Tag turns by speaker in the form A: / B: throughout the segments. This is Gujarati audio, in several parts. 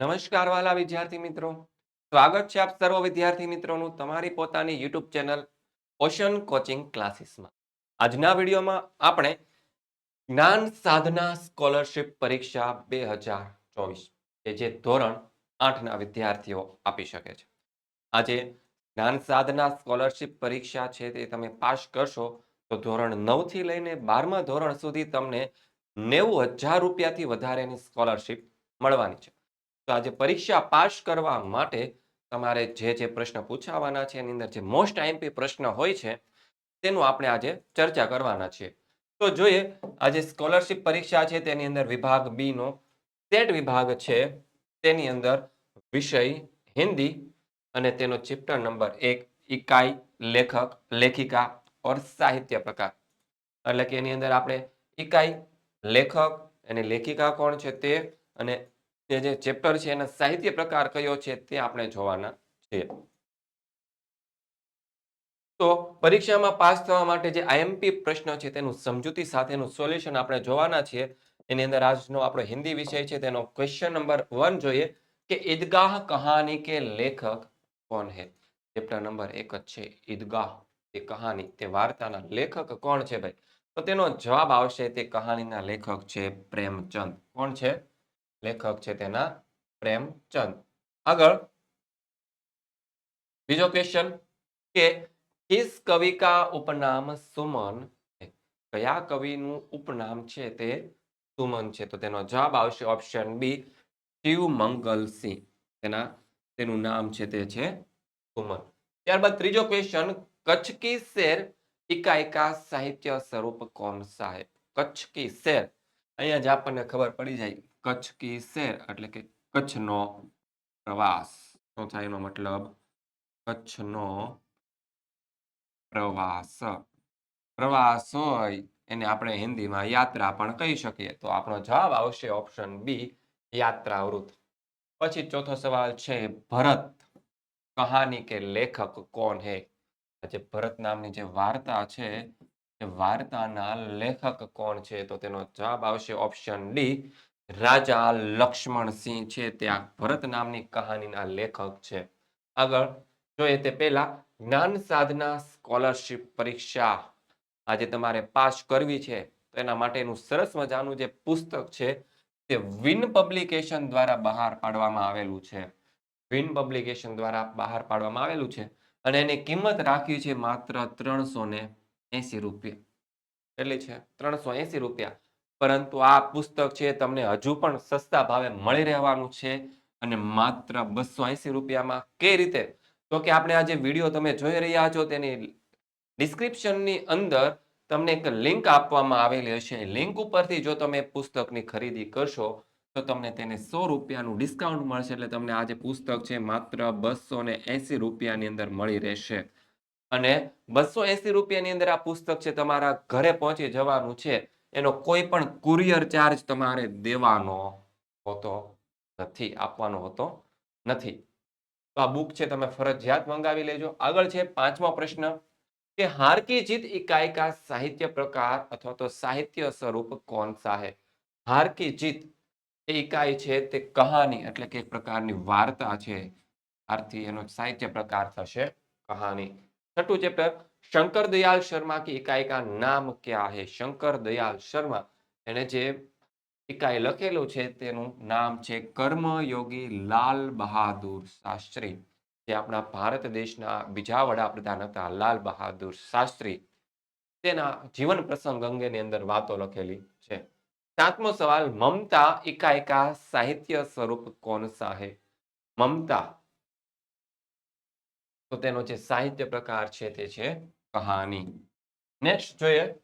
A: નમસ્કાર વાલા વિદ્યાર્થી મિત્રો. સ્વાગત છે આપ સર્વ વિદ્યાર્થી મિત્રોનું તમારી પોતાની યુટ્યુબ ચેનલ ઓશન કોચિંગ ક્લાસીસમાં. આજના વિડીયોમાં આપણે જ્ઞાન સાધના સ્કોલરશિપ પરીક્ષા બે હજાર ચોવીસ કે જે ધોરણ આઠના વિદ્યાર્થીઓ આપી શકે છે. આજે જ્ઞાન સાધના સ્કોલરશિપ પરીક્ષા છે તે તમે પાસ કરશો તો ધોરણ નવથી લઈને બારમા ધોરણ સુધી તમને નેવું હજાર રૂપિયાથી વધારેની સ્કોલરશિપ મળવાની છે. તો આજે પરીક્ષા પાસ કરવા માટે તમારે જે જે પ્રશ્ન પૂછાવાના છે, એની અંદર જે મોસ્ટ આઈએમપી પ્રશ્ન હોય છે, તેનું આપણે આજે ચર્ચા કરવાના છીએ. તો જોઈએ, આજે સ્કોલરશિપ પરીક્ષા છે, તેની અંદર વિભાગ બી નો સેટ વિભાગ છે, તેની અંદર વિષય હિન્દી અને તેનો ચેપ્ટર નંબર એક ઇકાઈ લેખક, લેખિકા ઓર સાહિત્ય પ્રકાર. એટલે કે એની અંદર આપણે ઇકાઈ લેખક અને લેખિકા કોણ છે તે અને તે જે ચેપ્ટર છે એના સાહિત્ય પ્રકાર કયો છે તે આપણે જોવાના છે. તો પરીક્ષામાં પાસ થવા માટે જે આઈએમપી પ્રશ્ન છે તેનું સમજૂતી સાથેનું સોલ્યુશન આપણે જોવાના છીએ એની અંદર આજનો આપણો હિન્દી વિષય છે તેનો ક્વેશ્ચન નંબર વન જોઈએ કે ઈદગાહ કહાની કે લેખક કોણ હે ચેપ્ટર નંબર એક જ છે, ઈદગાહ તે કહાની. તે વાર્તાના લેખક કોણ છે ભાઈ? તો તેનો જવાબ આવશે તે કહાનીના લેખક છે પ્રેમચંદ. કોણ છે? લેખક છે તેના પ્રેમચંદ. આગળ બીજો ક્વેશ્ચન કે કિસ કવિકા ઉપનામ સુમન? કયા કવિનું ઉપનામ છે તે સુમન છે? તો તેનો જવાબ આવશે ઓપ્શન બી શિવ મંગલસિંહ તેના, તેનું નામ છે તે છે સુમન. ત્યારબાદ ત્રીજો ક્વેશ્ચન કચ્છ કી શેર ઇકાઈ કા સાહિત્ય સ્વરૂપ કોણ સાહેબ? કચ્છ કી શેર. અહીંયા જ આપણને ખબર પડી જાય કચ્છ કી શેર એટલે કે કચ્છનો પ્રવાસ. શું થાય એનો મતલબ? કચ્છનો પ્રવાસ. પ્રવાસ હોય એને આપણે હિન્દીમાં યાત્રા પણ કહી શકીએ. તો આપણો જવાબ આવશે ઓપ્શન બી યાત્રાવૃત પછી ચોથો સવાલ છે ભરત. કહાની કે લેખક કોણ હે? જે ભરત નામની જે વાર્તા છે વાર્તાના લેખક કોણ છે? તો તેનો જવાબ આવશે ઓપ્શન ડી રાજા લક્ષ્મણસિંહ છે. ત્યાં ભરત નામની કહાનીના લેખક છે. આગળ જોઈએ તે પહેલા જ્ઞાન સાધના સ્કોલરશિપ પરીક્ષા. આજે તમારે પાસ કરવી છે. તો એના માટેનું સરસ મજાનું જે પુસ્તક છે તે વિન પબ્લિકેશન દ્વારા બહાર પાડવામાં આવેલું છે. વિન પબ્લિકેશન દ્વારા બહાર પાડવામાં આવેલું છે. અને એની કિંમત રાખી છે માત્ર ત્રણસો ને એસી રૂપિયા. કેટલી છે, ત્રણસો એસી રૂપિયા. પરંતુ આ પુસ્તક છે, તમને હજુ પણ સસ્તા ભાવે મળી રહેવાનું છે અને માત્ર બસો એસી રૂપિયામાં. કઈ રીતે? તો કે આપણે આ જે વીડિયો તમે જોઈ રહ્યા છો, તેની ડિસ્ક્રિપ્શનની અંદર તમને એક લિંક આપવામાં આવેલી હશે. લિંક ઉપરથી જો તમે પુસ્તકની ખરીદી કરશો, તો તમને તેને સો રૂપિયાનું ડિસ્કાઉન્ટ મળશે. એટલે તમને આ જે પુસ્તક છે, માત્ર બસો ને એસી રૂપિયાની અંદર મળી રહેશે. અને બસો એસી રૂપિયાની અંદર આ પુસ્તક છે તમારા ઘરે પહોંચી જવાનું છે. એનો કોઈ પણ કુરિયર ચાર્જ તમારે દેવાનો હોતો નથી, આપવાનો હોતો નથી. તો આ બુક છે, તમે ફરજિયાત મંગાવી લેજો. આગળ છે પાંચમો પ્રશ્ન, કે હારકી જીત ઇકાઈ કા સાહિત્ય પ્રકાર અથવા તો સાહિત્ય સ્વરૂપ કોણ સા હે હાર જીત એ ઇકાઈ છે, તે કહાની એટલે કે એક પ્રકારની વાર્તા છે. આરથી એનો સાહિત્ય પ્રકાર થશે કહાની. છઠ્ઠું ચેપ્ટર શંકર દયાલ શર્મા की इकाई का नाम क्या है શંકર દયાલ શર્મા એને જે ઇકાઈ લખેલું છે તેનું નામ છે કર્મયોગી લાલ બહાદુર શાસ્ત્રી જે આપણા ભારત દેશના બીજા વડાપ્રધાન હતા લાલ બહાદુર શાસ્ત્રી તેના જીવન પ્રસંગ અંગેની અંદર વાતો લખેલી છે સાતમો સવાલ મમતા ઇકાઈ કા સાહિત્ય સ્વરૂપ કોણ સા હે મમતા તો તેનો જે સાહિત્ય પ્રકાર છે તે છે કહાની. નેક્સ્ટ જોઈએ.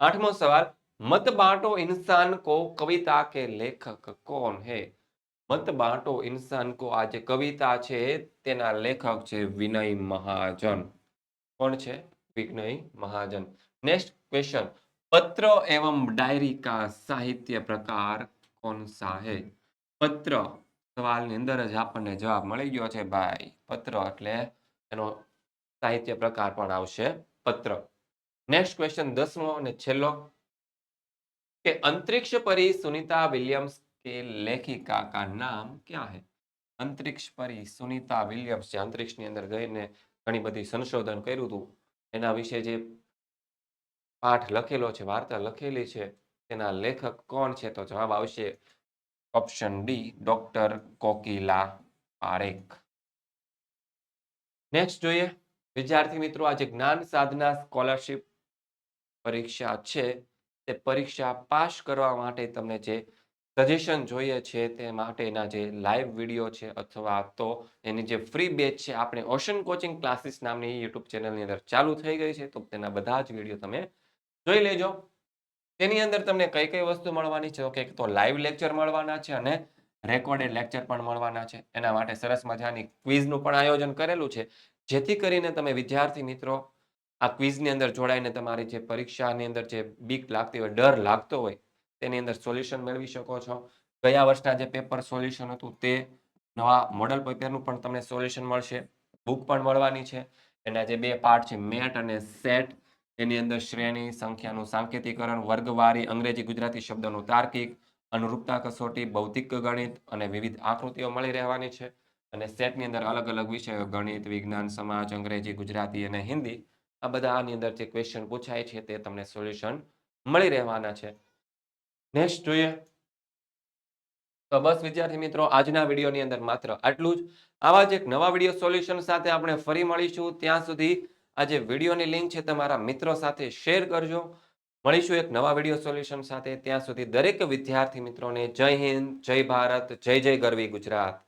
A: આઠમો સવાલ મત બાંટો ઇન્સાન કો કવિતા કે લેખક કોણ હે? મત બાંટો ઇન્સાન કો આ જે કવિતા છે તેના લેખક છે વિનય મહાજન. કોણ છે? વિનય મહાજન. નેક્સ્ટ ક્વેશ્ચન પત્ર એવમ ડાયરી કા સાહિત્ય પ્રકાર કોણ સા હે? પત્ર સવાલની અંદર જ આપણને જવાબ મળી ગયો છે ભાઈ પત્ર, એટલે એનો સાહિત્ય પ્રકાર પણ આવશે પત્ર. નેક્સ્ટ ક્વેશ્ચન દસમો અને છેલ્લો. કે અંતરિક્ષ પરી સુનિતા વિલિયમ્સ કે લેખિકા નામ ક્યાં હે? અંતરિક્ષ પરી સુનીતા વિલિયમ્સ જે અંતરિક્ષની અંદર ગઈને ઘણી બધી સંશોધન કર્યું હતું, એના વિશે જે પાઠ લખેલો છે, વાર્તા લખેલી છે, તેના લેખક કોણ છે? તો જવાબ આવશે option D, doctor Kokila Parekh. Next જોઈએ. વિદ્યાર્થી મિત્રો, આજે જ્ઞાન સાધના સ્કોલરશિપ પરીક્ષા છે. તે પરીક્ષા પાસ કરવા માટે તમને જે સજેશન જોઈએ છે, તે માટેના જે લાઈવ વીડિયો છે અથવા તો એની જે ફ્રી બેચ છે, આપણે ઓશન કોચિંગ ક્લાસીસ નામની યુટ્યુબ ચેનલની અંદર ચાલુ થઈ ગઈ છે. તો તેના બધા જ વીડિયો તમે જોઈ લેજો. તેની અંદર તમને કઈ કઈ વસ્તુ મળવાની છે? ઓકે તો લાઈવ લેક્ચર મળવાના છે અને રેકોર્ડેડ લેક્ચર પણ મળવાના છે. એના માટે સરસ મજાની ક્વિઝનું પણ આયોજન કરેલું છે. જેથી કરીને તમે વિદ્યાર્થી મિત્રો, આ ક્વિઝની અંદર જોડાઈને તમારી જે પરીક્ષાની અંદર જે બીક લાગતી હોય, ડર લાગતો હોય, તેની અંદર સોલ્યુશન મેળવી શકો છો. ગયા વર્ષના જે પેપર સોલ્યુશન હતું તે નવા મોડલ પેપરનું પણ તમને સોલ્યુશન મળશે. બુક પણ મળવાની છે. એના જે બે પાર્ટ છે, મેટ અને સેટ. એની અંદર શ્રેણી, સંખ્યાનું સાંકેતિકરણ, વર્ગવારી, અંગ્રેજી, ગુજરાતી શબ્દોનું તાર્કિક, અનુરૂપતા કસોટી ભૌતિક ગણિત અને વિવિધ આકૃતિઓ મળી રહેવાની છે. અને સેટની અંદર અલગ અલગ વિષયો, ગણિત, વિજ્ઞાન, સમાજ, અંગ્રેજી, ગુજરાતી અને હિન્દી, આ બધા આની અંદર જે ક્વેશ્ચન પૂછાય છે તે તમને સોલ્યુશન મળી રહેવાના છે. નેક્સ્ટ જોઈએ. તો બસ વિદ્યાર્થી મિત્રો, આજના વિડીયોની અંદર માત્ર આટલું જ. આવા જ એક નવા વીડિયો સોલ્યુશન સાથે આપણે ફરી મળીશું. ત્યાં સુધી આ જે વિડીયોની લિંક છે, તમારા મિત્રો સાથે શેર કરજો. મળીશું એક નવા વીડિયો સોલ્યુશન સાથે. ત્યાં સુધી દરેક વિદ્યાર્થી મિત્રોને જય હિન્દ, જય ભારત, જય જય ગરવી ગુજરાત.